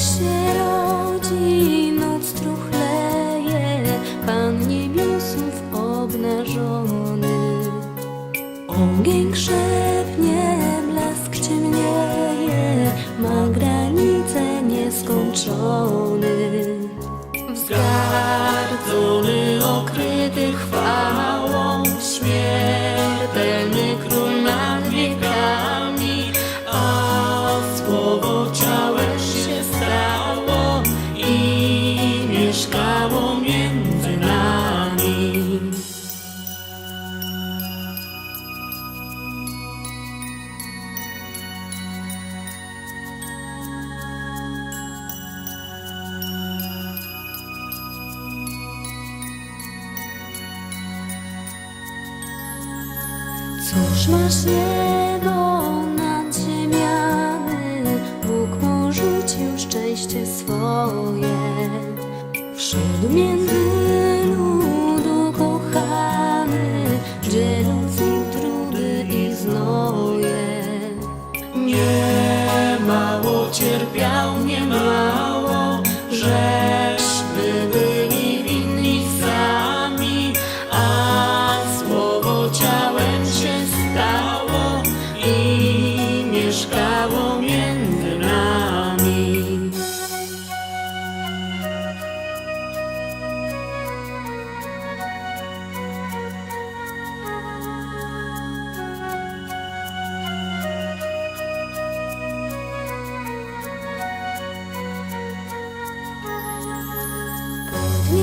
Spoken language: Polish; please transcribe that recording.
się rodzi, noc truchleje, Pan niebiosów obnażony. Cóż masz niebo nad ziemiany, Bóg mu rzucił szczęście swoje. Wszedł między ludu kochany, dzieląc z nim trudy i znoje. Nie mało cierpiał,